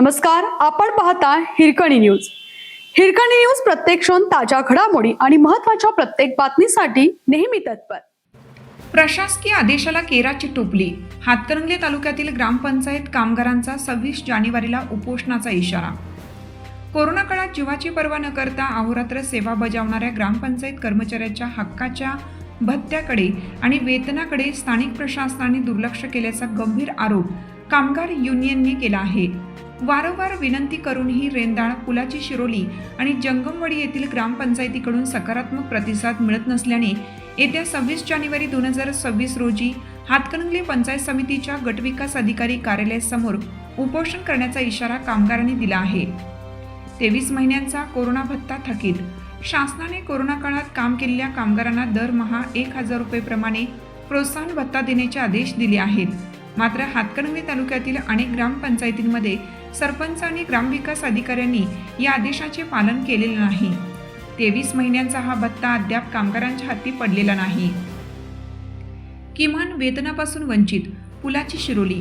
नमस्कार आपण पाहता हिरकणी न्यूज. हिरकणी न्यूज प्रत्येक क्षण ताज्या घडामोडी आणि महत्त्वाच्या प्रत्येक बातमीसाठी नेहमी तत्पर. प्रशासकीय आदेशाला केराची टोपली. हातकणंगले तालुक्यातील ग्रामपंचायत कामगारांचा सव्वीस जानेवारीला उपोषणाचा इशारा. कोरोना काळात जीवाची पर्वा न करता अहोरात्र सेवा बजावणाऱ्या ग्रामपंचायत कर्मचाऱ्याच्या हक्काच्या भत्त्याकडे आणि वेतनाकडे स्थानिक प्रशासनाने दुर्लक्ष केल्याचा गंभीर आरोप कामगार युनियनने केला आहे. वारंवार विनंती करूनही रेंदाळ पुलाची शिरोली आणि जंगमवाडी येथील ग्रामपंचायतीकडून सकारात्मक प्रतिसाद मिळत नसल्याने येत्या सव्वीस जानेवारी दोन हजार सव्वीस रोजी हातकणंगले पंचायत समितीच्या गटविकास अधिकारी कार्यालयासमोर उपोषण करण्याचा इशारा कामगारांनी दिला आहे. तेवीस महिन्यांचा कोरोना भत्ता थकीत शासनाने कोरोना काळात काम केलेल्या कामगारांना दरमहा एक हजार रुपयेप्रमाणे प्रोत्साहन भत्ता देण्याचे आदेश दिले आहेत. मात्र हातकणंगले तालुक्यातील अनेक ग्रामपंचायतींमध्ये सरपंच आणि ग्रामविकास अधिकाऱ्यांनी या आदेशाचे पालन केलेले नाही. तेवीस महिन्यांचा हा भत्ता अद्याप कामगारांच्या हाती पडलेला नाही. किमान वेतनापासून वंचित पुलाची शिरोली.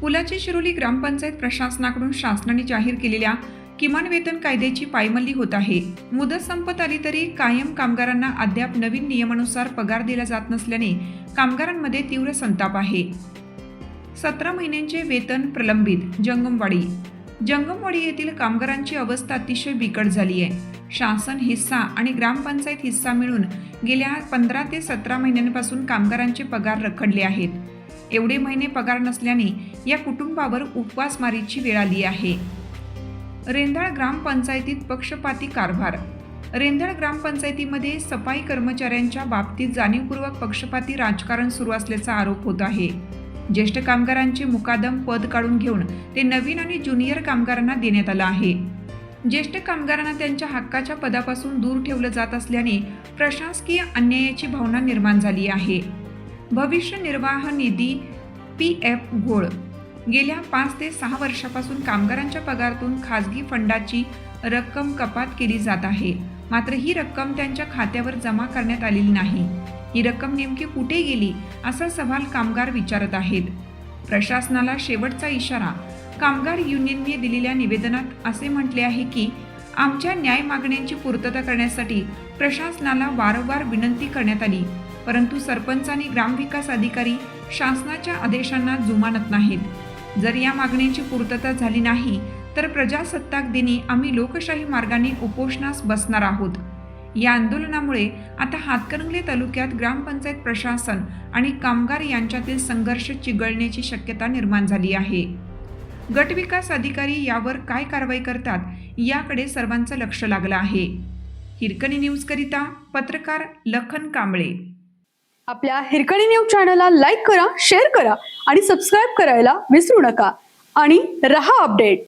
पुलाची शिरोली ग्रामपंचायत प्रशासनाकडून शासनाने जाहीर केलेल्या किमान वेतन कायद्याची पायमल्ली होत आहे. मुदत संपत आली तरी कायम कामगारांना अद्याप नवीन नियमानुसार पगार दिला जात नसल्याने कामगारांमध्ये तीव्र संताप आहे. सतरा महिन्यांचे वेतन प्रलंबित जंगमवाडी. जंगमवाडी येथील कामगारांची अवस्था अतिशय बिकट झाली आहे. शासन हिस्सा आणि ग्रामपंचायत हिस्सा मिळून गेल्या पंधरा ते सतरा महिन्यांपासून कामगारांचे पगार रखडले आहेत. एवढे महिने पगार नसल्याने या कुटुंबावर उपवासमारीची वेळ आली आहे. रेंदाळ ग्रामपंचायतीत पक्षपाती कारभार. रेंदाळ ग्रामपंचायतीमध्ये सफाई कर्मचाऱ्यांच्या बाबतीत जाणीवपूर्वक पक्षपाती राजकारण सुरू असल्याचा आरोप होत आहे. ज्येष्ठ कामगारांचे मुकादम पद काढून घेऊन ते नवीन आणि ज्युनियर कामगारांना देण्यात आलं आहे. ज्येष्ठ कामगारांना त्यांच्या हक्काच्या पदापासून दूर ठेवलं जात असल्याने प्रशासकीय अन्यायाची भावना निर्माण झाली आहे. भविष्य निर्वाह निधी पी एफ घोळ. गेल्या पाच ते सहा वर्षापासून कामगारांच्या पगारातून खाजगी फंडाची रक्कम कपात केली जात आहे. मात्र ही रक्कम त्यांच्या खात्यावर जमा करण्यात आलेली नाही. ही रक्कम नेमकी कुठे गेली असा सवाल कामगार विचारत आहेत. प्रशासनाला शेवटचा इशारा कामगार युनियनने दिलेल्या निवेदनात असे म्हटले आहे की आमच्या न्याय मागण्यांची पूर्तता करण्यासाठी प्रशासनाला वारंवार विनंती करण्यात आली परंतु सरपंच आणि ग्रामविकास अधिकारी शासनाच्या आदेशांना जुमानत नाहीत. जर या मागण्यांची पूर्तता झाली नाही तर प्रजासत्ताक दिनी आम्ही लोकशाही मार्गाने उपोषणास बसणार आहोत. या आंदोलनामुळे आता हातकणंगले तालुक्यात ग्रामपंचायत प्रशासन आणि कामगार यांच्यातील संघर्ष चिघळण्याची शक्यता निर्माण झाली आहे. गटविकास अधिकारी यावर काय कारवाई करतात याकडे सर्वांचं लक्ष लागलं आहे. हिरकणी न्यूजकरिता पत्रकार लखन कांबळे. आपल्या हिरकणी न्यूज चॅनलला लाईक करा शेअर करा आणि सबस्क्राईब करायला विसरू नका. आणि रहा अपडेट.